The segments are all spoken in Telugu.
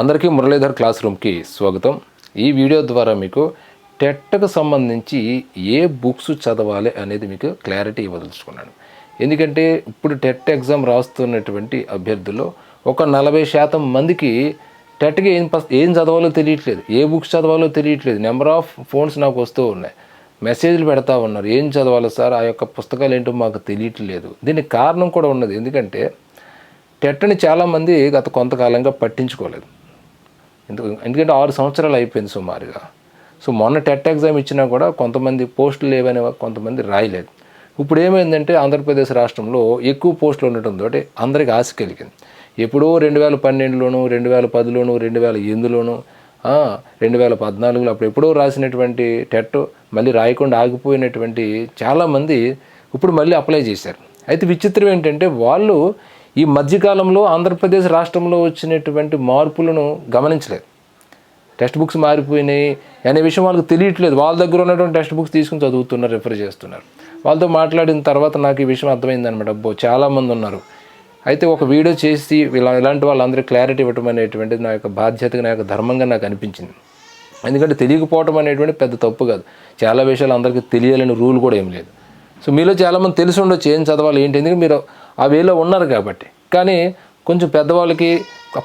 అందరికీ మురళీధర్ క్లాస్ రూమ్కి స్వాగతం. ఈ వీడియో ద్వారా మీకు టెట్కు సంబంధించి ఏ బుక్స్ చదవాలి అనేది మీకు క్లారిటీ ఇవ్వదలుచుకున్నాను. ఎందుకంటే ఇప్పుడు టెట్ ఎగ్జామ్ రాస్తున్నటువంటి అభ్యర్థుల్లో ఒక నలభై శాతం మందికి టెట్కి ఏం ఏం చదవాలో తెలియట్లేదు. ఏ బుక్స్ చదవాలో తెలియట్లేదు. నెంబర్ ఆఫ్ ఫోన్స్ నాకు వస్తూ ఉన్నాయి. మెసేజ్లు పెడతా ఉన్నారు. ఏం చదవాలో సార్? ఆ యొక్క పుస్తకాలు ఏంటో మాకు తెలియట్లేదు. దీనికి కారణం కూడా ఉన్నది. ఎందుకంటే టెట్ని చాలామంది గత కొంతకాలంగా పట్టించుకోలేదు. ఎందుకు? ఎందుకంటే ఆరు సంవత్సరాలు అయిపోయింది సుమారుగా. సో మొన్న టెట్ ఎగ్జామ్ ఇచ్చినా కూడా కొంతమంది పోస్టులు లేవని కొంతమంది రాయలేదు. ఇప్పుడు ఏమైందంటే ఆంధ్రప్రదేశ్ రాష్ట్రంలో ఎక్కువ పోస్టులు ఉండటంతో అందరికి ఆశ కలిగింది. ఎప్పుడో రెండు వేల పన్నెండులోను రెండు వేల పదిలోను రెండు వేల ఎనిమిదిలోను రెండు వేల పద్నాలుగులో అప్పుడు ఎప్పుడో రాసినటువంటి టెట్ మళ్ళీ రాయకుండా ఆగిపోయినటువంటి చాలామంది ఇప్పుడు మళ్ళీ అప్లై చేశారు. అయితే విచిత్రం ఏంటంటే వాళ్ళు ఈ మధ్యకాలంలో ఆంధ్రప్రదేశ్ రాష్ట్రంలో వచ్చినటువంటి మార్పులను గమనించలేదు. టెక్స్ట్ బుక్స్ మారిపోయినాయి. అనే విషయం వాళ్ళకి తెలియట్లేదు. వాళ్ళ దగ్గర ఉన్నటువంటి టెక్స్ట్ బుక్స్ తీసుకుని చదువుతున్నారు రిఫర్ చేస్తున్నారు. వాళ్ళతో మాట్లాడిన తర్వాత నాకు ఈ విషయం అర్థమైంది అనమాట అబ్బో చాలామంది ఉన్నారు. అయితే ఒక వీడియో చేసి ఇలా ఇలాంటి వాళ్ళందరికీ క్లారిటీ ఇవ్వటం అనేటువంటిది నా యొక్క బాధ్యతగా నా యొక్క ధర్మంగా నాకు అనిపించింది. ఎందుకంటే తెలియకపోవటం అనేటువంటి పెద్ద తప్పు కాదు. చాలా విషయాలు అందరికీ తెలియాలని రూల్ కూడా ఏం లేదు. సో మీలో చాలామంది తెలిసి ఉండొచ్చు ఏం చదవాలి ఏంటి? ఎందుకంటే మీరు ఆ వేలో ఉన్నారు కాబట్టి. కానీ కొంచెం పెద్దవాళ్ళకి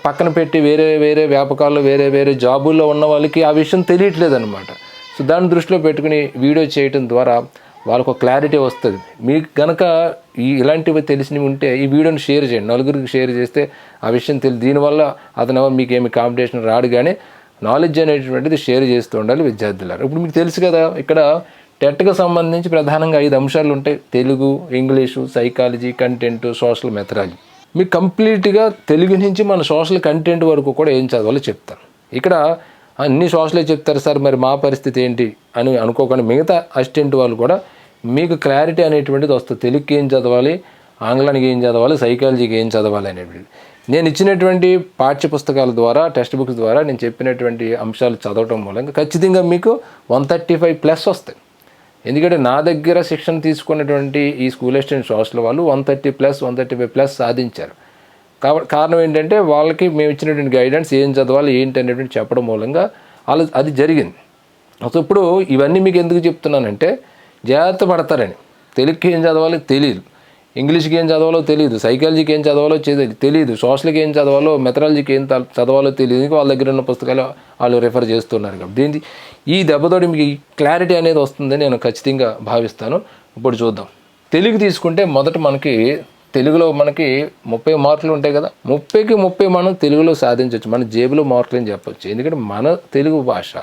పక్కన పెట్టి వేరే వేరే వ్యాపకాల్లో వేరే వేరే జాబుల్లో ఉన్న వాళ్ళకి ఆ విషయం తెలియట్లేదు అనమాట సో దాన్ని దృష్టిలో పెట్టుకుని వీడియో చేయటం ద్వారా వాళ్ళకు ఒక క్లారిటీ వస్తుంది. మీకు కనుక ఈ ఇలాంటివి తెలిసినవి ఉంటే ఈ వీడియోని షేర్ చేయండి. నలుగురికి షేర్ చేస్తే ఆ విషయం తెలియదు దీనివల్ల అతను మీకు ఏమి కాంపిటీషన్ రాడు కానీ నాలెడ్జ్ అనేటువంటిది షేర్ చేస్తూ ఉండాలి విద్యార్థులారు. ఇప్పుడు మీకు తెలుసు కదా ఇక్కడ టెట్కి సంబంధించి ప్రధానంగా ఐదు అంశాలు ఉంటాయి Telugu English psychology content social methodology. మీకు కంప్లీట్గా తెలుగు నుంచి మన సోషల్ కంటెంట్ వరకు కూడా ఏం చదవాలో చెప్తాను. ఇక్కడ అన్ని సోషలే చెప్తారు సార్ మరి మా పరిస్థితి ఏంటి? అని అనుకోకుండా మిగతా అసిస్టెంట్ వాళ్ళు కూడా మీకు క్లారిటీ అనేటువంటిది వస్తుంది. తెలుగుకి ఏం చదవాలి ఆంగ్లానికి ఏం చదవాలి సైకాలజీకి ఏం చదవాలి అనేటువంటిది. నేను ఇచ్చినటువంటి పాఠ్య పుస్తకాల ద్వారా టెక్స్ట్ బుక్స్ ద్వారా నేను చెప్పినటువంటి అంశాలు చదవటం మూలంగా ఖచ్చితంగా మీకు వన్ థర్టీ ఫైవ్ ప్లస్ వస్తాయి. ఎందుకంటే నా దగ్గర శిక్షణ తీసుకున్నటువంటి ఈ స్కూల్ అసిస్టెంట్ సోషల్ వాళ్ళు one thirty plus one thirty five plus సాధించారు. కాబట్టి కారణం ఏంటంటే వాళ్ళకి మేము ఇచ్చినటువంటి గైడెన్స్ ఏం చదవాలి ఏంటి అనేటువంటి చెప్పడం మూలంగా వాళ్ళు అది జరిగింది. అసలు ఇప్పుడు ఇవన్నీ మీకు ఎందుకు చెప్తున్నానంటే జాగ్రత్త పడతారని. తెలుగుకి ఏం చదవాలో? తెలియదు ఇంగ్లీష్కి ఏం చదవాలో తెలియదు సైకాలజీకి ఏం చదవాలో తెలియదు తెలియదు సోషల్కి ఏం చదవాలో మెథడాలజీకి ఏం చదవాలో తెలియదు ఇంకా వాళ్ళ దగ్గర ఉన్న పుస్తకాలు వాళ్ళు రిఫర్ చేస్తున్నారు కాబట్టి. దీనికి ఈ దెబ్బతోటి మీకు క్లారిటీ అనేది వస్తుందని నేను ఖచ్చితంగా భావిస్తాను. ఇప్పుడు చూద్దాం. తెలుగు తీసుకుంటే మొదట మనకి తెలుగులో మనకి ముప్పై మార్కులు ఉంటాయి కదా. ముప్పైకి ముప్పై మనం తెలుగులో సాధించవచ్చు మన జేబులో మార్కులు అని చెప్పొచ్చు. ఎందుకంటే మన తెలుగు భాష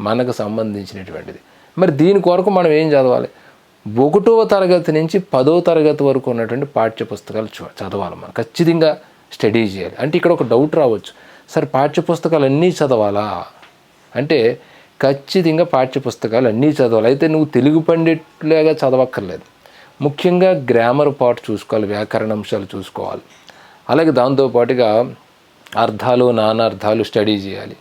మనకు సంబంధించినటువంటిది. మరి దీని కొరకు మనం ఏం చదవాలి? ఒకటవ తరగతి నుంచి పదవ తరగతి వరకు ఉన్నటువంటి పాఠ్య పుస్తకాలు చదవాలి మనం. ఖచ్చితంగా స్టడీ చేయాలి. అంటే ఇక్కడ ఒక డౌట్ రావచ్చు. సార్ పాఠ్య పుస్తకాలు అన్నీ చదవాలా? అంటే ఖచ్చితంగా పాఠ్య పుస్తకాలు అన్నీ చదవాలి. అయితే నువ్వు తెలుగు పండిట్లాగా చదవక్కర్లేదు. ముఖ్యంగా గ్రామర్ పార్ట్ చూసుకోవాలి వ్యాకరణ అంశాలు చూసుకోవాలి. అలాగే దాంతోపాటుగా అర్థాలు నానార్థాలు స్టడీ చేయాలి.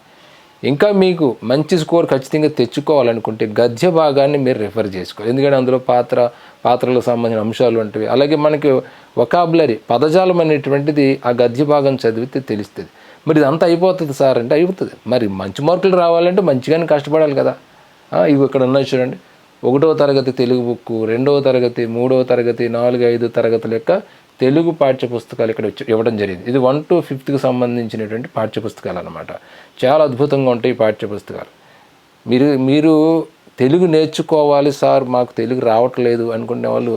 ఇంకా మీకు మంచి స్కోర్ ఖచ్చితంగా తెచ్చుకోవాలనుకుంటే గద్య భాగాన్ని మీరు రిఫర్ చేసుకోవాలి. ఎందుకంటే అందులో పాత్ర పాత్రలకు సంబంధించిన అంశాలు వంటివి అలాగే మనకి వొకాబులరీ పదజాలం అనేటువంటిది ఆ గద్య భాగం చదివితే తెలుస్తుంది. మరి ఇదంతా అయిపోతుంది సార్ అంటే అయిపోతుంది. మరి మంచి మార్కులు రావాలంటే మంచిగానే కష్టపడాలి కదా. ఇవి ఇక్కడ ఉన్నాయి చూడండి. ఒకటవ తరగతి తెలుగు బుక్ రెండవ తరగతి మూడవ తరగతి నాలుగు ఐదు తరగతుల యొక్క తెలుగు పాఠ్య పుస్తకాలు ఇక్కడ ఇవ్వడం జరిగింది. ఇది వన్ టు ఫిఫ్త్కి సంబంధించినటువంటి పాఠ్యపుస్తకాలు అనమాట చాలా అద్భుతంగా ఉంటాయి ఈ పాఠ్య పుస్తకాలు మీరు మీరు తెలుగు నేర్చుకోవాలి సార్ మాకు తెలుగు రావట్లేదు అనుకునే వాళ్ళు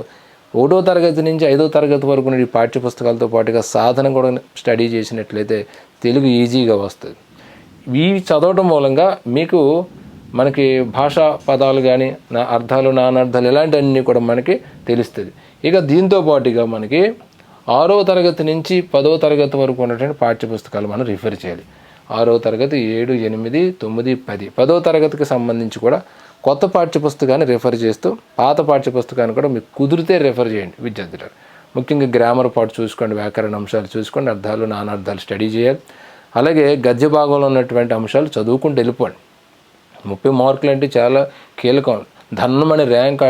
ఒకటో తరగతి నుంచి ఐదో తరగతి వరకు ఈ పాఠ్య పుస్తకాలతో పాటుగా సాధన కూడా స్టడీ చేసినట్లయితే తెలుగు ఈజీగా వస్తుంది. ఇవి చదవడం మూలంగా మీకు మనకి భాషా పదాలు కానీ నా అర్థాలు నానర్థాలు ఇలాంటివన్నీ కూడా మనకి తెలుస్తుంది. ఇక దీంతో పాటుగా మనకి ఆరో తరగతి నుంచి పదో తరగతి వరకు ఉన్నటువంటి పాఠ్యపుస్తకాలు మనం రిఫర్ చేయాలి. ఆరో తరగతి ఏడు ఎనిమిది తొమ్మిది పది. పదో తరగతికి సంబంధించి కూడా కొత్త పాఠ్యపుస్తకాన్ని రిఫర్ చేస్తూ పాత పాఠ్య పుస్తకాన్ని కూడా మీకు కుదిరితే రిఫర్ చేయండి విద్యార్థులకు ముఖ్యంగా గ్రామర్ పాటు చూసుకోండి వ్యాకరణ అంశాలు చూసుకోండి అర్థాలు నానార్థాలు స్టడీ చేయాలి. అలాగే గద్య భాగంలో ఉన్నటువంటి అంశాలు చదువుకుంటూ వెళ్ళిపోండి. ముప్పై మార్కులు అంటే చాలా కీలకం. ధన్మని ర్యాంక్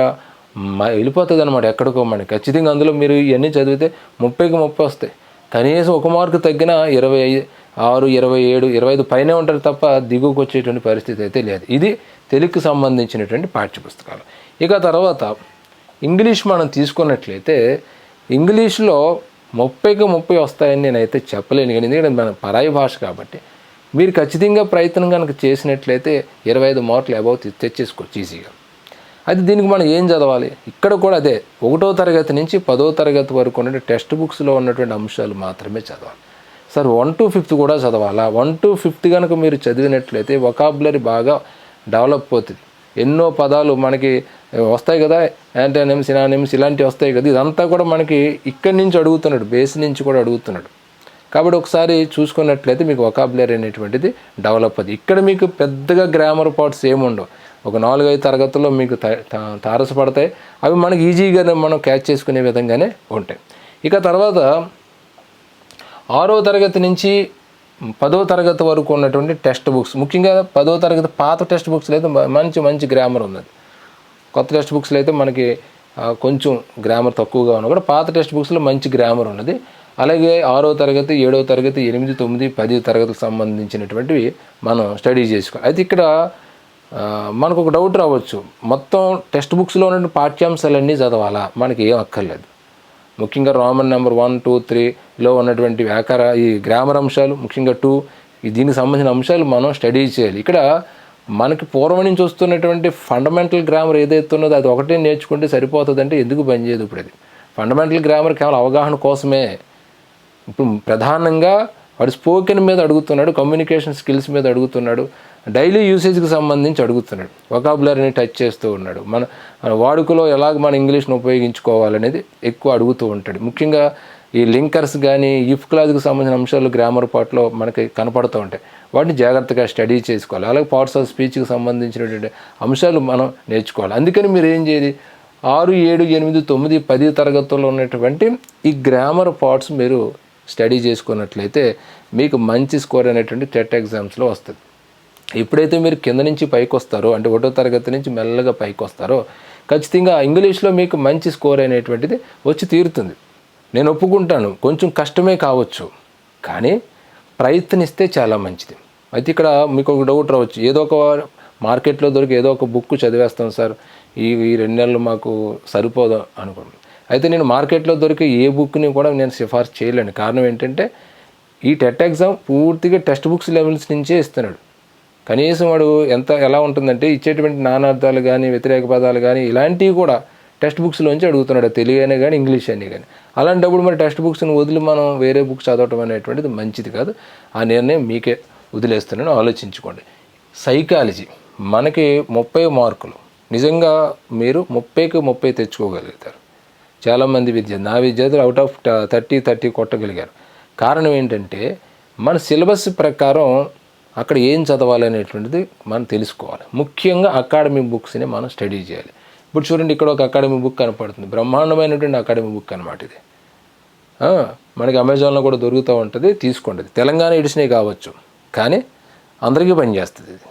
వెళ్ళిపోతుంది అనమాట ఎక్కడికో మనకి ఖచ్చితంగా అందులో మీరు ఇవన్నీ చదివితే ముప్పైకి ముప్పై వస్తాయి. కనీసం ఒక మార్కు తగ్గిన ఇరవై ఆరు ఇరవై ఏడు ఇరవై ఐదు పైనే ఉంటారు తప్ప దిగువకు వచ్చేటువంటి పరిస్థితి అయితే లేదు. ఇది తెలుగుకు సంబంధించినటువంటి పాఠ్యపుస్తకాలు. ఇక తర్వాత ఇంగ్లీష్ మనం తీసుకున్నట్లయితే ఇంగ్లీష్లో ముప్పైకి ముప్పై వస్తాయని నేనైతే చెప్పలేను. కానీ ఎందుకంటే మన పరాయి భాష కాబట్టి మీరు ఖచ్చితంగా ప్రయత్నం కనుక చేసినట్లయితే ఇరవై ఐదు మార్కులు అబౌవ్ తెచ్చేసుకోవచ్చు ఈజీగా. అయితే దీనికి మనం ఏం చదవాలి? ఇక్కడ కూడా అదే ఒకటో తరగతి నుంచి పదో తరగతి వరకు ఉన్న టెక్స్ట్ బుక్స్లో ఉన్నటువంటి అంశాలు మాత్రమే చదవాలి. సార్ వన్ టు ఫిఫ్త్ కూడా చదవాలా? వన్ టు ఫిఫ్త్ కనుక మీరు చదివినట్లయితే వొకాబులరీ బాగా డెవలప్ అవుతుంది. ఎన్నో పదాలు మనకి వస్తాయి కదా యాంటానిమ్స్ ఇనానిమ్స్ ఇలాంటివి వస్తాయి కదా ఇదంతా కూడా మనకి ఇక్కడి నుంచి అడుగుతున్నాడు బేస్ నుంచి కూడా అడుగుతున్నాడు. కాబట్టి ఒకసారి చూసుకున్నట్లయితే మీకు వొకాబులరీ అనేటువంటిది డెవలప్ అవుతుంది. ఇక్కడ మీకు పెద్దగా గ్రామర్ పార్ట్స్ ఏముండవు. ఒక నాలుగైదు తరగతుల్లో మీకు తారసపడతాయి అవి మనకి ఈజీగానే మనం క్యాచ్ చేసుకునే విధంగానే ఉంటాయి. ఇక తర్వాత ఆరో తరగతి నుంచి పదో తరగతి వరకు ఉన్నటువంటి టెక్స్ట్ బుక్స్. ముఖ్యంగా పదో తరగతి పాత టెక్స్ట్ బుక్స్లో అయితే మంచి మంచి గ్రామర్ ఉన్నది. కొత్త టెక్స్ట్ బుక్స్లో అయితే మనకి కొంచెం గ్రామర్ తక్కువగా ఉన్నా కూడా పాత టెక్స్ట్ బుక్స్లో మంచి గ్రామర్ ఉన్నది. అలాగే ఆరో తరగతి ఏడవ తరగతి ఎనిమిది తొమ్మిది పది తరగతికి సంబంధించినటువంటివి మనం స్టడీ చేసుకోవాలి. అయితే ఇక్కడ మనకు ఒక డౌట్ రావచ్చు. మొత్తం టెక్స్ట్ బుక్స్లో ఉన్న పాఠ్యాంశాలన్నీ చదవాలా? మనకి ఏం అక్కర్లేదు. ముఖ్యంగా రోమన్ నెంబర్ వన్ టూ త్రీలో ఉన్నటువంటి వ్యాకర ఈ గ్రామర్ అంశాలు ముఖ్యంగా టూ దీనికి సంబంధించిన అంశాలు మనం స్టడీ చేయాలి. ఇక్కడ మనకి పూర్వం నుంచి వస్తున్నటువంటి ఫండమెంటల్ గ్రామర్ ఏదైతే ఉన్నదో అది ఒకటే నేర్చుకుంటే సరిపోతుందంటే ఎందుకు పనిచేయదు ఇప్పుడు అది? ఫండమెంటల్ గ్రామర్ కేవలం అవగాహన కోసమే. ఇప్పుడు ప్రధానంగా వాడు స్పోకెన్ మీద అడుగుతున్నాడు కమ్యూనికేషన్ స్కిల్స్ మీద అడుగుతున్నాడు. డైలీ యూసేజ్కి సంబంధించి అడుగుతున్నాడు. వొకాబులరీని టచ్ చేస్తూ ఉన్నాడు. మన మన వాడుకలో ఎలాగ మన ఇంగ్లీష్ను ఉపయోగించుకోవాలనేది ఎక్కువ అడుగుతూ ఉంటాడు. ముఖ్యంగా ఈ లింకర్స్ కానీ ఇఫ్ క్లాజ్కి సంబంధించిన అంశాలు గ్రామర్ పార్ట్లో మనకి కనపడుతూ ఉంటాయి. వాటిని జాగ్రత్తగా స్టడీ చేసుకోవాలి. అలాగే పార్ట్స్ ఆఫ్ స్పీచ్కి సంబంధించినటువంటి అంశాలు మనం నేర్చుకోవాలి. అందుకని మీరు ఏం చేయాలి? ఆరు ఏడు ఎనిమిది తొమ్మిది పది తరగతుల్లో ఉన్నటువంటి ఈ గ్రామర్ పార్ట్స్ మీరు స్టడీ చేసుకున్నట్లయితే మీకు మంచి స్కోర్ అనేటువంటి టెట్ ఎగ్జామ్స్లో వస్తుంది. ఎప్పుడైతే మీరు కింద నుంచి పైకి వస్తారో అంటే ఒకటో తరగతి నుంచి మెల్లగా పైకి వస్తారో ఖచ్చితంగా ఇంగ్లీష్లో మీకు మంచి స్కోర్ అనేటువంటిది వచ్చి తీరుతుంది. నేను ఒప్పుకుంటాను కొంచెం కష్టమే కావచ్చు కానీ ప్రయత్నిస్తే చాలా మంచిది. అయితే ఇక్కడ మీకు ఒక డౌట్ రావచ్చు ఏదో ఒక మార్కెట్లో దొరికి ఏదో ఒక బుక్ చదివేస్తాం సార్ ఈ ఈ రెండు నెలలు మాకు సరిపోదు అనుకోండి. అయితే నేను మార్కెట్లో దొరికే ఏ బుక్ని కూడా నేను సిఫార్సు చేయలేను. కారణం ఏంటంటే ఈ టెట్ ఎగ్జామ్ పూర్తిగా టెక్స్ట్ బుక్స్ లెవెల్స్ నుంచే ఇస్తున్నాడు. కనీసం వాడు ఎంత ఎలా ఉంటుందంటే ఇచ్చేటువంటి నానార్థాలు కానీ వ్యతిరేక పదాలు కానీ ఇలాంటివి కూడా టెక్స్ట్ బుక్స్లోంచి అడుగుతున్నాడు. తెలుగు అయినా కానీ ఇంగ్లీష్ అయినా కానీ అలాంటప్పుడు మరి టెక్స్ట్ బుక్స్ని వదిలి మనం వేరే బుక్స్ చదవటం అనేటువంటిది మంచిది కాదు. ఆ నిర్ణయం మీకే వదిలేస్తున్నాను. ఆలోచించుకోండి. సైకాలజీ. మనకి ముప్పై మార్కులు. నిజంగా మీరు ముప్పైకి ముప్పై తెచ్చుకోగలుగుతారు. చాలామంది విద్య నా విద్యార్థులు అవుట్ ఆఫ్ థర్టీ థర్టీ కొట్టగలిగారు. కారణం ఏంటంటే మన సిలబస్ ప్రకారం అక్కడ ఏం చదవాలి అనేటువంటిది మనం తెలుసుకోవాలి. ముఖ్యంగా అకాడమిక్ బుక్స్ని మనం స్టడీ చేయాలి. ఇప్పుడు చూడండి ఇక్కడ ఒక అకాడమిక్ బుక్ కనపడుతుంది. బ్రహ్మాండమైనటువంటి అకాడమిక్ బుక్ అనమాట ఇది. మనకి అమెజాన్లో కూడా దొరుకుతూ ఉంటుంది తీసుకోండి. తెలంగాణ ఎడిషనే కావచ్చు కానీ అందరికీ పనిచేస్తుంది ఇది.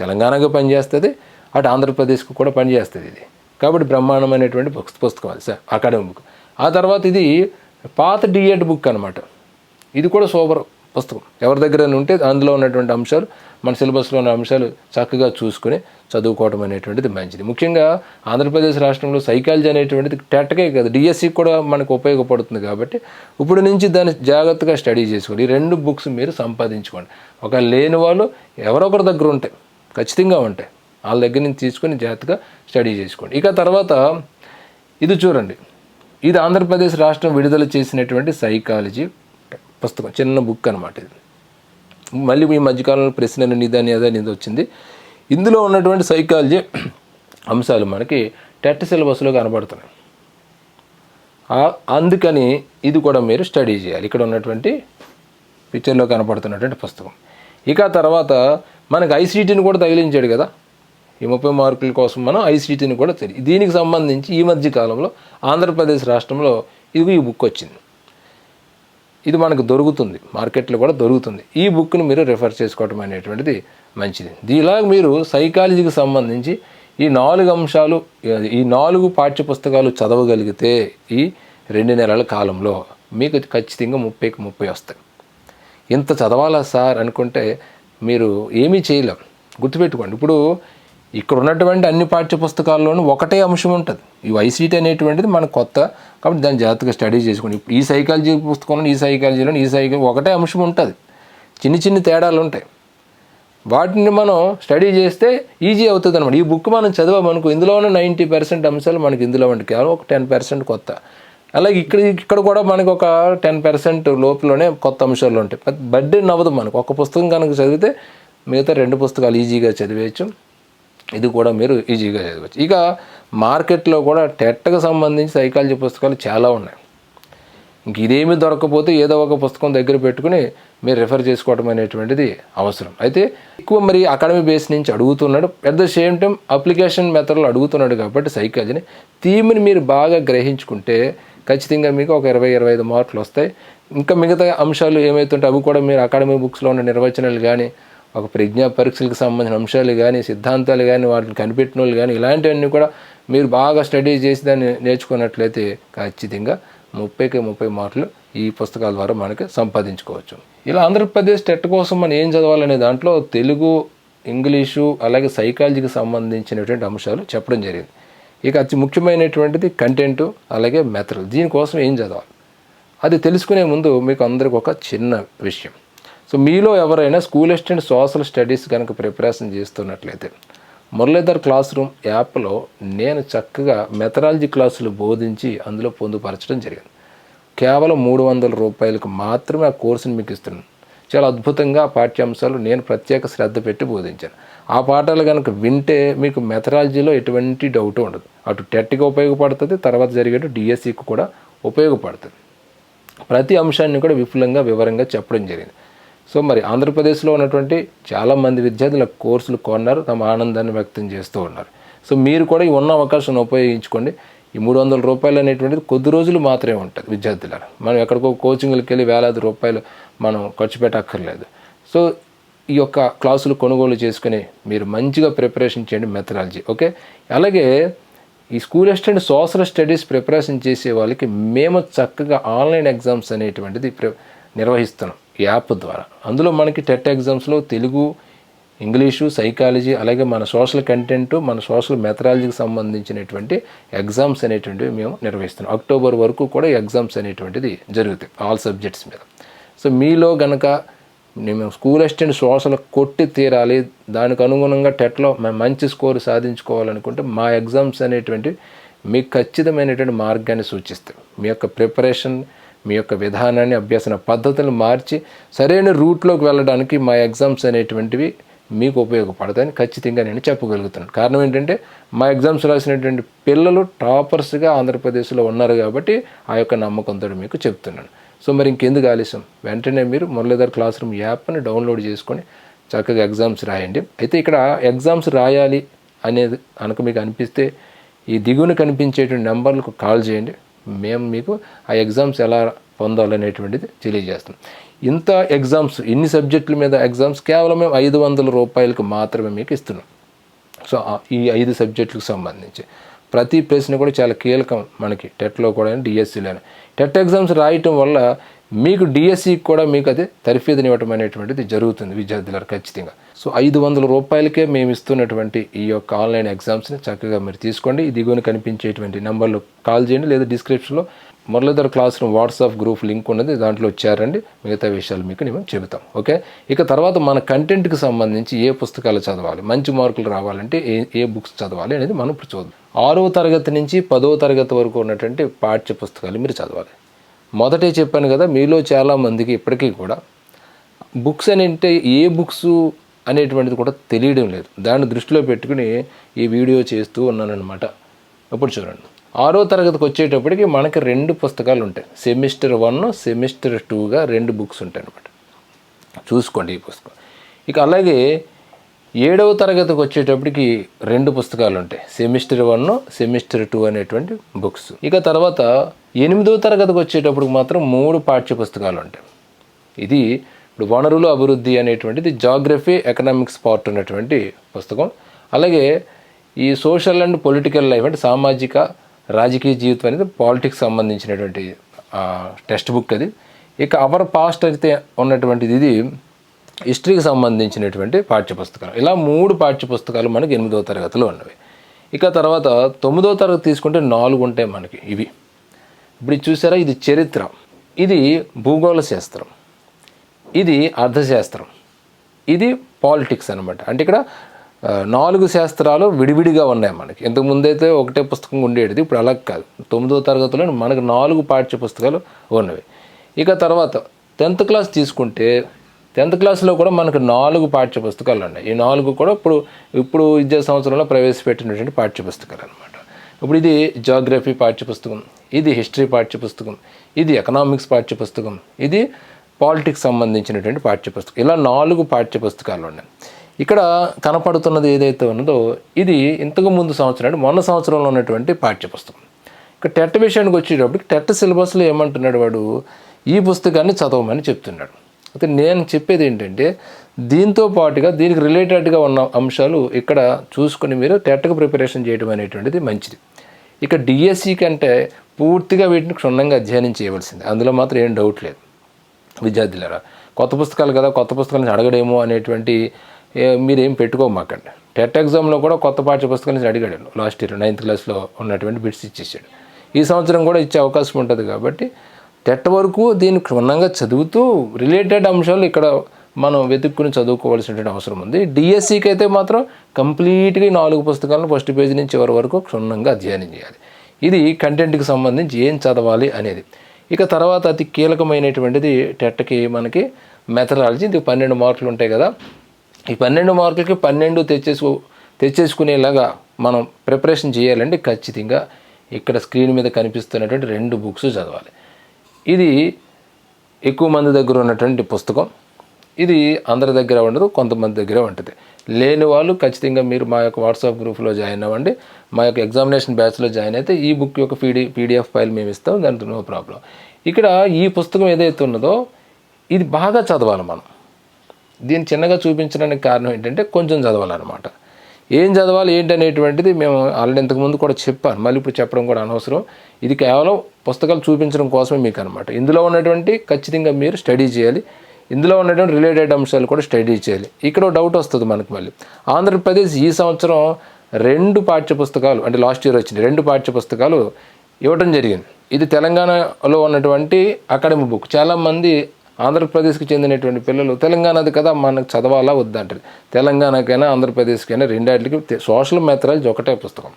తెలంగాణకు పనిచేస్తుంది అటు ఆంధ్రప్రదేశ్కు కూడా పనిచేస్తుంది ఇది. కాబట్టి బ్రహ్మాండమైనటువంటి బుక్స్ పుస్తకం అది సార్ అకాడమిక్ బుక్. ఆ తర్వాత ఇది పాత డిఎడ్ బుక్ అనమాట ఇది కూడా సూపర్ పుస్తకం. ఎవరి దగ్గర ఉంటే అందులో ఉన్నటువంటి అంశాలు మన సిలబస్లో ఉన్న అంశాలు చక్కగా చూసుకుని చదువుకోవడం అనేటువంటిది మంచిది. ముఖ్యంగా ఆంధ్రప్రదేశ్ రాష్ట్రంలో సైకాలజీ అనేటువంటిది టెట్కే కదా. డిఎస్సి కూడా మనకు ఉపయోగపడుతుంది కాబట్టి ఇప్పుడు నుంచి దాన్ని జాగ్రత్తగా స్టడీ చేసుకోండి. ఈ రెండు బుక్స్ మీరు సంపాదించుకోండి. ఒక లేని వాళ్ళు ఎవరొకరి దగ్గర ఉంటాయి ఖచ్చితంగా ఉంటాయి వాళ్ళ దగ్గర నుంచి తీసుకొని జాగ్రత్తగా స్టడీ చేసుకోండి. ఇక తర్వాత ఇది చూడండి. ఇది ఆంధ్రప్రదేశ్ రాష్ట్రం విడుదల చేసినటువంటి సైకాలజీ. పుస్తకం చిన్న బుక్ అనమాట ఇది. మళ్ళీ ఈ మధ్యకాలంలో ప్రశ్న నిదాని అదని ఇది వచ్చింది. ఇందులో ఉన్నటువంటి సైకాలజీ అంశాలు మనకి టెట్ సిలబస్లో కనబడుతున్నాయి. అందుకని ఇది కూడా మీరు స్టడీ చేయాలి. ఇక్కడ ఉన్నటువంటి పిక్చర్లో కనపడుతున్నటువంటి పుస్తకం. ఇక తర్వాత మనకు ఐసీటీని కూడా తగిలించాడు కదా. ఈ ముప్పై మార్కుల కోసం మనం ఐసీటీని కూడా తెలియదు దీనికి సంబంధించి ఈ మధ్య కాలంలో ఆంధ్రప్రదేశ్ రాష్ట్రంలో ఇది ఈ బుక్ వచ్చింది. ఇది మనకు దొరుకుతుంది. మార్కెట్లో కూడా దొరుకుతుంది. ఈ బుక్ను మీరు రిఫర్ చేసుకోవటం అనేటువంటిది మంచిది. దీలాగా మీరు సైకాలజీకి సంబంధించి ఈ నాలుగు అంశాలు ఈ నాలుగు పాఠ్యపుస్తకాలు చదవగలిగితే ఈ రెండు నెలల కాలంలో మీకు ఖచ్చితంగా ముప్పైకి ముప్పై వస్తాయి. ఇంత చదవాలా సార్ అనుకుంటే మీరు ఏమీ చేయలేం. గుర్తుపెట్టుకోండి. ఇప్పుడు ఇక్కడ ఉన్నటువంటి అన్ని పాఠ్య పుస్తకాల్లోనూ ఒకటే అంశం ఉంటుంది. ఈ ఐసీటీ అనేటువంటిది మనకు కొత్త కాబట్టి దాన్ని జాగ్రత్తగా స్టడీ చేసుకోండి. ఇప్పుడు ఈ సైకాలజీ పుస్తకంలో ఈ సైకాలజీలో ఈ సైకాలజీ ఒకటే అంశం ఉంటుంది. చిన్ని చిన్ని తేడాలు ఉంటాయి. వాటిని మనం స్టడీ చేస్తే ఈజీ అవుతుంది అనమాట ఈ బుక్ మనం చదివామనుకో ఇందులో ఉన్న నైంటీ పర్సెంట్ అంశాలు మనకి ఇందులో ఉంటాయి కేవలం ఒక టెన్ పర్సెంట్ కొత్త. అలాగే ఇక్కడ ఇక్కడ కూడా మనకి ఒక టెన్ పర్సెంట్ లోపలనే కొత్త అంశాలు ఉంటాయి. బర్డెన్ అవ్వదు మనకు. ఒక పుస్తకం కనుక చదివితే మిగతా రెండు పుస్తకాలు ఈజీగా చదివేయచ్చు. ఇది కూడా మీరు ఈజీగా చదవచ్చు. ఇక మార్కెట్లో కూడా టెట్కి సంబంధించి సైకాలజీ పుస్తకాలు చాలా ఉన్నాయి. ఇంక ఇదేమీ దొరకకపోతే ఏదో ఒక పుస్తకం దగ్గర పెట్టుకుని మీరు రిఫర్ చేసుకోవడం అనేటువంటిది అవసరం. అయితే ఎక్కువ మరి అకాడమీ బేస్ నుంచి అడుగుతున్నాడు. At the same time application మెథడ్లో అడుగుతున్నాడు కాబట్టి సైకాలజీని. థీమ్ని మీరు బాగా గ్రహించుకుంటే ఖచ్చితంగా మీకు ఒక ఇరవై ఇరవై ఐదు మార్కులు వస్తాయి. ఇంకా మిగతా అంశాలు ఏమవుతుంటే అవి కూడా మీరు అకాడమీ బుక్స్లో ఉన్న నిర్వచనాలు కానీ ఒక ప్రజ్ఞా పరీక్షలకు సంబంధించిన అంశాలు కానీ సిద్ధాంతాలు కానీ వాటిని కనిపెట్టిన వాళ్ళు కానీ ఇలాంటివన్నీ కూడా మీరు బాగా స్టడీ చేసి దాన్ని నేర్చుకున్నట్లయితే ఖచ్చితంగా ముప్పైకి ముప్పై మార్కులు ఈ పుస్తకాల ద్వారా మనకి సంపాదించుకోవచ్చు. ఇలా ఆంధ్రప్రదేశ్ టెట్ కోసం మనం ఏం చదవాలనే దాంట్లో తెలుగు ఇంగ్లీషు అలాగే సైకాలజీకి సంబంధించినటువంటి అంశాలు చెప్పడం జరిగింది. ఇక అతి ముఖ్యమైనటువంటిది కంటెంట్ అలాగే మెథడ్. దీనికోసం ఏం చదవాలి? అది తెలుసుకునే ముందు మీకు అందరికి ఒక చిన్న విషయం. సో మీలో ఎవరైనా స్కూల్ అసిస్టెంట్ సోషల్ స్టడీస్ కనుక ప్రిపరేషన్ చేస్తున్నట్లయితే మురళీధర్ క్లాస్ రూమ్ యాప్లో నేను చక్కగా మెథడాలజీ క్లాసులు బోధించి అందులో పొందుపరచడం జరిగింది. కేవలం మూడు వందల రూపాయలకు మాత్రమే ఆ కోర్సును మీకు ఇస్తున్నాను. చాలా అద్భుతంగా పాఠ్యాంశాలు నేను ప్రత్యేక శ్రద్ధ పెట్టి బోధించాను. ఆ పాఠాలు కనుక వింటే మీకు మెథడాలజీలో ఎటువంటి డౌట్ ఉండదు. అటు టెట్కి ఉపయోగపడుతుంది తర్వాత జరిగేటు డిఎస్సికి కూడా ఉపయోగపడుతుంది. ప్రతి అంశాన్ని కూడా విపులంగా వివరంగా చెప్పడం జరిగింది. సో మరి ఆంధ్రప్రదేశ్లో ఉన్నటువంటి చాలామంది విద్యార్థులు కోర్సులు కొన్నారు తమ ఆనందాన్ని వ్యక్తం చేస్తూ ఉన్నారు. సో మీరు కూడా ఈ ఉన్న అవకాశాన్ని ఉపయోగించుకోండి. ఈ మూడు వందల రూపాయలు అనేటువంటిది కొద్ది రోజులు మాత్రమే ఉంటుంది విద్యార్థుల మనం ఎక్కడికో కోచింగ్లకి వెళ్ళి వేలాది రూపాయలు మనం ఖర్చు పెట్టక్కర్లేదు. సో ఈ యొక్క క్లాసులు కొనుగోలు చేసుకుని మీరు మంచిగా ప్రిపరేషన్ చేయండి మెథడాలజీ ఓకే? అలాగే ఈ school assistant social studies preparation చేసే వాళ్ళకి మేము చక్కగా ఆన్లైన్ ఎగ్జామ్స్ అనేటువంటిది నిర్వహిస్తున్నాం. యాప్ ద్వారా. అందులో మనకి టెట్ ఎగ్జామ్స్లో తెలుగు ఇంగ్లీషు సైకాలజీ అలాగే మన సోషల్ కంటెంట్ మన సోషల్ మెథడాలజీకి సంబంధించినటువంటి ఎగ్జామ్స్ అనేటువంటివి మేము నిర్వహిస్తున్నాం. అక్టోబర్ వరకు కూడా ఎగ్జామ్స్ అనేటువంటిది జరుగుతాయి ఆల్ సబ్జెక్ట్స్ మీద. సో మీలో గనక మేము స్కూల్ అసిస్టెంట్ సోషల్ కొట్టి తీరాలి దానికి అనుగుణంగా టెట్లో మేము మంచి స్కోర్ సాధించుకోవాలనుకుంటే మా ఎగ్జామ్స్ అనేటువంటి మీకు ఖచ్చితమైనటువంటి మార్గాన్ని సూచిస్తాయి. మీ యొక్క ప్రిపరేషన్ మీ యొక్క విధానాన్ని అభ్యసన పద్ధతులు మార్చి సరైన రూట్లోకి వెళ్ళడానికి మా ఎగ్జామ్స్ అనేటువంటివి మీకు ఉపయోగపడతాయని ఖచ్చితంగా నేను చెప్పగలుగుతున్నాను. కారణం ఏంటంటే మా ఎగ్జామ్స్ రాసినటువంటి పిల్లలు టాపర్స్గా ఆంధ్రప్రదేశ్లో ఉన్నారు కాబట్టి ఆ యొక్క నమ్మకంతో మీకు చెప్తున్నాను. సో మరి ఇంకెందుకు ఆలస్యం? వెంటనే మీరు మురళీధర్ క్లాస్ రూమ్ యాప్ని డౌన్లోడ్ చేసుకొని చక్కగా ఎగ్జామ్స్ రాయండి. అయితే ఇక్కడ ఎగ్జామ్స్ రాయాలి అనేది కనుక మీకు అనిపిస్తే ఈ దిగువన కనిపించేటువంటి నెంబర్లకు కాల్ చేయండి. మేము మీకు ఆ ఎగ్జామ్స్ ఎలా పొందాలనేటువంటిది తెలియజేస్తాం. ఇంత ఎగ్జామ్స్ ఇన్ని సబ్జెక్టుల మీద ఎగ్జామ్స్ కేవలం మేము ఐదు వందల రూపాయలకు మాత్రమే మీకు ఇస్తున్నాం. సో ఈ ఐదు సబ్జెక్టులకు సంబంధించి. ప్రతి ప్రశ్న కూడా చాలా కీలకం మనకి టెట్లో కూడా డిఎస్సిలోనే టెట్ ఎగ్జామ్స్ రాయటం వల్ల మీకు డిఎస్సికి కూడా మీకు అది తర్ఫీదునివ్వటం అనేటువంటిది జరుగుతుంది విద్యార్థులకు ఖచ్చితంగా. సో ఐదు వందల రూపాయలకే మేము ఇస్తున్నటువంటి ఈ యొక్క ఆన్లైన్ ఎగ్జామ్స్ని చక్కగా మీరు తీసుకోండి. ఇదిగోని దిగువన కనిపించేటువంటి నెంబర్లు కాల్ చేయండి లేదా డిస్క్రిప్షన్లో Muralidhar class room WhatsApp group link ఉన్నది దాంట్లో వచ్చారండి. మిగతా విషయాలు మీకు మేము చెబుతాం ఓకే? ఇక తర్వాత మన కంటెంట్కి సంబంధించి ఏ పుస్తకాలు చదవాలి మంచి మార్కులు రావాలంటే ఏ ఏ బుక్స్ చదవాలి అనేది మనం ఇప్పుడు చూద్దాం. ఆరవ తరగతి నుంచి పదవ తరగతి వరకు ఉన్నటువంటి పాఠ్య పుస్తకాలు మీరు చదవాలి. మొదటే చెప్పాను కదా మీలో చాలామందికి ఇప్పటికీ కూడా బుక్స్ అని అంటే ఏ బుక్స్ అనేటువంటిది కూడా తెలియడం లేదు. దాన్ని దృష్టిలో పెట్టుకుని ఈ వీడియో చేస్తూ ఉన్నానన్నమాట. ఇప్పుడు చూడండి. ఆరో తరగతికి వచ్చేటప్పటికి మనకి రెండు పుస్తకాలు ఉంటాయి. సెమిస్టర్ వన్ సెమిస్టర్ టూగా రెండు బుక్స్ ఉంటాయి అనమాట చూసుకోండి ఈ పుస్తకం. ఇక అలాగే ఏడవ తరగతికి వచ్చేటప్పటికి రెండు పుస్తకాలు ఉంటాయి. సెమిస్టర్ వన్ సెమిస్టర్ టూ అనేటువంటి బుక్స్ ఇక తర్వాత ఎనిమిదవ తరగతికి వచ్చేటప్పటికి మాత్రం మూడు పాఠ్య పుస్తకాలు ఉంటాయి. ఇది ఇప్పుడు వనరులు అభివృద్ధి అనేటువంటిది జాగ్రఫీ ఎకనామిక్స్ పార్ట్ ఉన్నటువంటి పుస్తకం. అలాగే ఈ సోషల్ అండ్ పొలిటికల్ లైఫ్ అంటే సామాజిక రాజకీయ జీవితం అనేది పాలిటిక్స్ సంబంధించినటువంటి టెక్స్ట్ బుక్ అది. ఇక అవర్ పాస్ట్ అయితే ఉన్నటువంటిది ఇది హిస్టరీకి సంబంధించినటువంటి పాఠ్యపుస్తకాలు. ఇలా మూడు పాఠ్యపుస్తకాలు మనకి ఎనిమిదవ తరగతిలో ఉన్నవి. ఇక తర్వాత తొమ్మిదవ తరగతి తీసుకుంటే నాలుగు ఉంటాయి మనకి ఇవి. ఇప్పుడు చూసారా ఇది చరిత్ర. ఇది భూగోళ శాస్త్రం. ఇది అర్థశాస్త్రం. ఇది పాలిటిక్స్ అనమాట అంటే ఇక్కడ నాలుగు శాస్త్రాలు విడివిడిగా ఉన్నాయి మనకి. ఇంతకు ముందైతే ఒకటే పుస్తకం ఉండేది ఇప్పుడు అలా కాదు. తొమ్మిదో తరగతిలో మనకు నాలుగు పాఠ్య పుస్తకాలు ఉన్నవి. ఇక తర్వాత టెన్త్ క్లాస్ తీసుకుంటే టెన్త్ క్లాస్లో కూడా మనకు నాలుగు పాఠ్య పుస్తకాలు ఉన్నాయి. ఈ నాలుగు కూడా ఇప్పుడు ఇప్పుడు విద్యా సంవత్సరంలో ప్రవేశపెట్టినటువంటి పాఠ్య పుస్తకాలు అనమాట ఇప్పుడు ఇది జాగ్రఫీ పాఠ్యపుస్తకం ఇది హిస్టరీ పాఠ్యపుస్తకం ఇది ఎకనామిక్స్ పాఠ్యపుస్తకం ఇది పాలిటిక్స్ సంబంధించినటువంటి పాఠ్యపుస్తకం. ఇలా నాలుగు పాఠ్యపుస్తకాలు ఉన్నాయి. ఇక్కడ కనపడుతున్నది ఏదైతే ఉన్నదో ఇది ఇంతకు ముందు సంవత్సరం అంటే మొన్న సంవత్సరంలో ఉన్నటువంటి పాఠ్యపుస్తకం. ఇక టెట్ విషయానికి వచ్చేటప్పుడు టెట్ సిలబస్లో ఏమంటున్నాడు వాడు? ఈ పుస్తకాన్ని చదవమని చెప్తున్నాడు. అయితే నేను చెప్పేది ఏంటంటే దీంతో పాటుగా దీనికి రిలేటెడ్గా ఉన్న అంశాలు ఇక్కడ చూసుకొని మీరు టెట్కు ప్రిపరేషన్ చేయడం అనేటువంటిది మంచిది. ఇక డిఎస్సి కంటే పూర్తిగా వీటిని క్షుణ్ణంగా అధ్యయనం చేయవలసింది. అందులో మాత్రం ఏం డౌట్ లేదు. విద్యార్థులారా కొత్త పుస్తకాలు కదా కొత్త పుస్తకాలను అడగడేమో అనేటువంటి మీరేం పెట్టుకోమాకండి టెట్ ఎగ్జామ్లో కూడా కొత్త పాఠ్య పుస్తకాన్ని నుంచి అడిగాడు లాస్ట్ ఇయర్ నైన్త్ క్లాస్లో ఉన్నటువంటి బిట్స్ ఇచ్చేసాడు. ఈ సంవత్సరం కూడా ఇచ్చే అవకాశం ఉంటుంది కాబట్టి టెట్ వరకు దీన్ని క్షుణ్ణంగా చదువుతూ రిలేటెడ్ అంశాలు ఇక్కడ మనం వెతుక్కుని చదువుకోవాల్సినటువంటి అవసరం ఉంది. డిఎస్సికి అయితే మాత్రం కంప్లీట్గా నాలుగు పుస్తకాలను ఫస్ట్ పేజీ నుంచి చివరి వరకు క్షుణ్ణంగా అధ్యయనం చేయాలి. ఇది కంటెంట్కి సంబంధించి ఏం చదవాలి అనేది. ఇక తర్వాత అతి కీలకమైనటువంటిది టెట్కి మనకి మెథడాలజీ ఇది పన్నెండు మార్కులు ఉంటాయి కదా. ఈ పన్నెండు మార్కులకి పన్నెండు తెచ్చేసుకో తెచ్చేసుకునేలాగా మనం ప్రిపరేషన్ చేయాలంటే ఖచ్చితంగా ఇక్కడ స్క్రీన్ మీద కనిపిస్తున్నటువంటి రెండు బుక్స్ చదవాలి. ఇది ఎక్కువ మంది దగ్గర ఉన్నటువంటి పుస్తకం. ఇది అందరి దగ్గర ఉండదు కొంతమంది దగ్గర ఉంటుంది. లేని వాళ్ళు ఖచ్చితంగా మీరు మా యొక్క వాట్సాప్ గ్రూప్లో జాయిన్ అవ్వండి. మా యొక్క ఎగ్జామినేషన్ బ్యాచ్లో జాయిన్ అయితే ఈ బుక్ యొక్క పీడి పీడిఎఫ్ ఫైల్ మేము ఇస్తాం దానితో నో ప్రాబ్లం. ఇక్కడ ఈ పుస్తకం ఏదైతే ఉన్నదో ఇది బాగా చదవాలి మనం. దీన్ని చిన్నగా చూపించడానికి కారణం ఏంటంటే కొంచెం చదవాలన్నమాట. ఏం చదవాలి ఏంటి అనేటువంటిది మేము ఆల్రెడీ ఇంతకుముందు కూడా చెప్పాను. మళ్ళీ ఇప్పుడు చెప్పడం కూడా అనవసరం. ఇది కేవలం పుస్తకాలు చూపించడం కోసమే మీకు అనమాట ఇందులో ఉన్నటువంటి ఖచ్చితంగా మీరు స్టడీ చేయాలి. ఇందులో ఉన్నటువంటి రిలేటెడ్ అంశాలు కూడా స్టడీ చేయాలి. ఇక్కడ డౌట్ వస్తుంది మనకు మళ్ళీ. ఆంధ్రప్రదేశ్ ఈ సంవత్సరం రెండు పాఠ్య పుస్తకాలు అంటే లాస్ట్ ఇయర్ వచ్చింది రెండు పాఠ్య పుస్తకాలు ఇవ్వడం జరిగింది. ఇది తెలంగాణలో ఉన్నటువంటి అకాడమిక్ బుక్. చాలామంది ఆంధ్రప్రదేశ్కి చెందినటువంటి పిల్లలు తెలంగాణది కదా మనకు చదవాలా వద్దంటారు తెలంగాణకైనా ఆంధ్రప్రదేశ్కైనా రెండాటికి సోషల్ మెథడాలజీ ఒకటే పుస్తకం.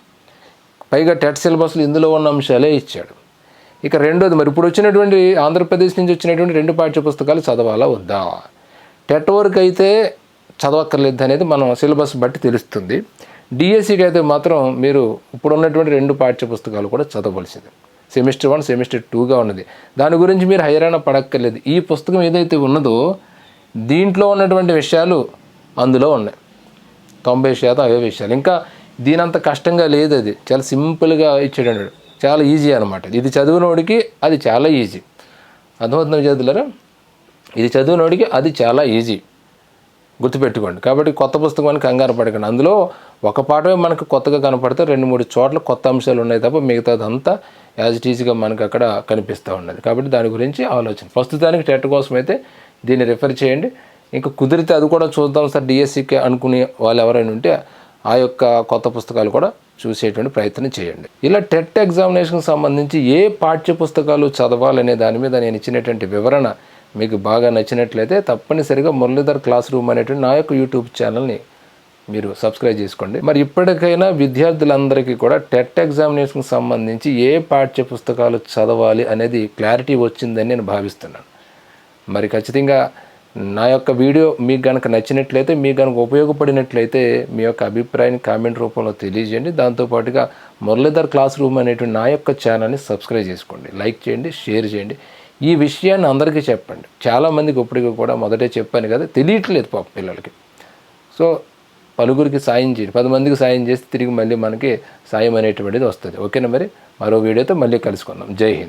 పైగా టెట్ సిలబస్లు ఇందులో ఉన్న అంశాలే ఇచ్చాడు. ఇక రెండోది మరి ఇప్పుడు వచ్చినటువంటి ఆంధ్రప్రదేశ్ నుంచి వచ్చినటువంటి రెండు పాఠ్య పుస్తకాలు చదవాలా వద్దా? టెట్ వరకు అయితే చదవక్కర్లేదు అనేది మనం సిలబస్ బట్టి తెలుస్తుంది. డిఎస్సికి అయితే మాత్రం మీరు ఇప్పుడున్నటువంటి రెండు పాఠ్య పుస్తకాలు కూడా చదవలసింది సెమిస్టర్ వన్ సెమిస్టర్ టూగా ఉన్నది. దాని గురించి మీరు హైరాణ పడక్కర్లేదు. ఈ పుస్తకం ఏదైతే ఉన్నదో దీంట్లో ఉన్నటువంటి విషయాలు అందులో ఉన్నాయి. తొంభై శాతం అవే విషయాలు. ఇంకా దీనంత కష్టంగా లేదు అది. చాలా సింపుల్గా ఇచ్చాడు చాలా ఈజీ అనమాట ఇది చదివినోడికి అది చాలా ఈజీ. అర్థమవుతుంది విద్యార్థులరా? ఇది చదివినోడికి అది చాలా ఈజీ. గుర్తుపెట్టుకోండి. కాబట్టి కొత్త పుస్తకం అని కంగారు పడకండి. అందులో ఒక పాఠమే మనకు కొత్తగా కనపడితే రెండు మూడు చోట్ల కొత్త అంశాలు ఉన్నాయి తప్ప మిగతాదంతా యాజ్ ఇట్ ఈజ్గా మనకు అక్కడ కనిపిస్తూ ఉన్నది. కాబట్టి దాని గురించి ఆలోచన. ప్రస్తుతానికి టెట్ కోసం అయితే దీన్ని రిఫర్ చేయండి. ఇంకా కుదిరితే అది కూడా చూద్దాం సార్. డిఎస్సికి అనుకునే వాళ్ళు ఎవరైనా ఉంటే ఆ యొక్క కొత్త పుస్తకాలు కూడా చూసేటువంటి ప్రయత్నం చేయండి. ఇలా టెట్ ఎగ్జామినేషన్కి సంబంధించి ఏ పాఠ్య పుస్తకాలు చదవాలనే దాని మీద నేను ఇచ్చినటువంటి వివరణ మీకు బాగా నచ్చినట్లయితే తప్పనిసరిగా మురళీధర్ క్లాస్ రూమ్ అనేటువంటి నా యొక్క యూట్యూబ్ ఛానల్ని మీరు సబ్స్క్రైబ్ చేసుకోండి. మరి ఇప్పటికైనా విద్యార్థులందరికీ కూడా టెట్ ఎగ్జామినేషన్కి సంబంధించి ఏ పాఠ్య పుస్తకాలు చదవాలి అనేది క్లారిటీ వచ్చిందని నేను భావిస్తున్నాను. మరి ఖచ్చితంగా నా యొక్క వీడియో మీకు కనుక నచ్చినట్లయితే మీకు కనుక ఉపయోగపడినట్లయితే మీ యొక్క అభిప్రాయాన్ని కామెంట్ రూపంలో తెలియజేయండి. దాంతోపాటుగా మురళీధర్ క్లాస్ రూమ్ అనేటువంటి నా యొక్క ఛానల్ని సబ్స్క్రైబ్ చేసుకోండి. లైక్ చేయండి షేర్ చేయండి. ఈ విషయాన్ని అందరికీ చెప్పండి. చాలామందికి ఇప్పటికీ కూడా మొదటే చెప్పాను కదా తెలియట్లేదు పాప పిల్లలకి. సో పలుగురికి సాయం చేయండి. పది మందికి సాయం చేస్తే తిరిగి మళ్ళీ మనకి సాయం అనేటువంటిది వస్తుంది. ఓకేనా మరి? మరో వీడియోతో మళ్ళీ కలుసుకుందాం. జై హింద్.